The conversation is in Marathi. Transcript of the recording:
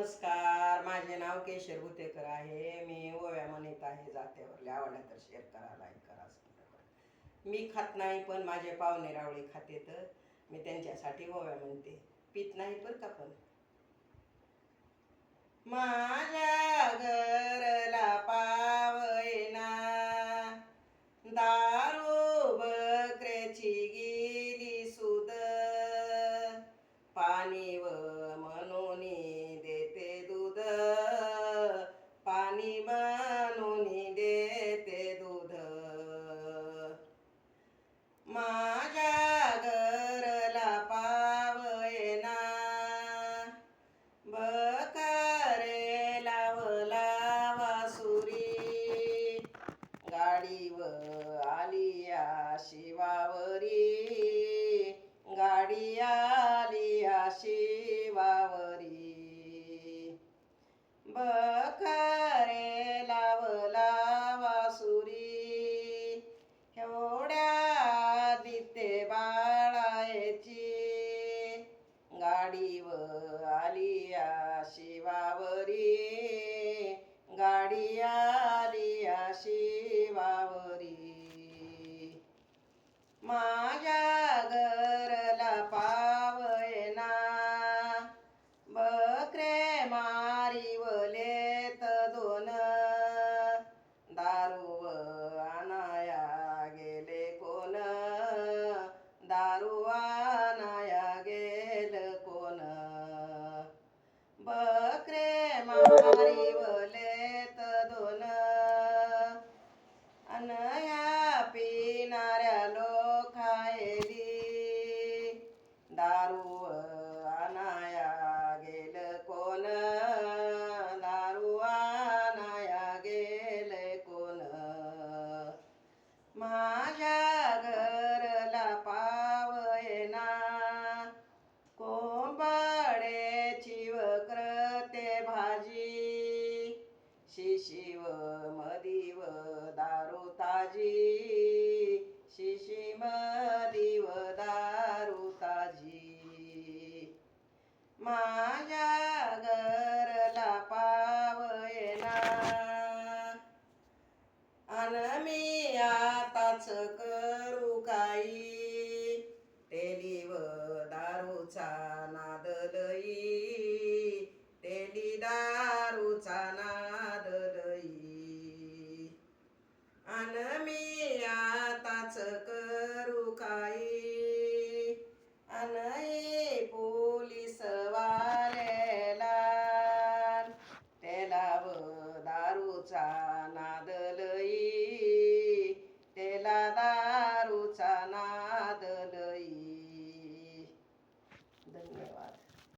नमस्कार माझे नाव केशर भुतेकर आहे. मी ओव्या म्हणत आहे जात्यावरल्या आवडल्या तर शेअर करा लाईक करा मी खात नाही पण माझे पाहुणे रावळे खाते तर मी त्यांच्यासाठी ओव्या म्हणते. पित नाही पण का पण? माझ्या घरला पावयना दारू बकऱ्याची गेली सुद पाणी व बकारे लावला वासुरी. एवढ्या दिते बाळायची. गाडीव आलिया शिवावरी. गाडी आलिया शिवावरी. मा माझ्या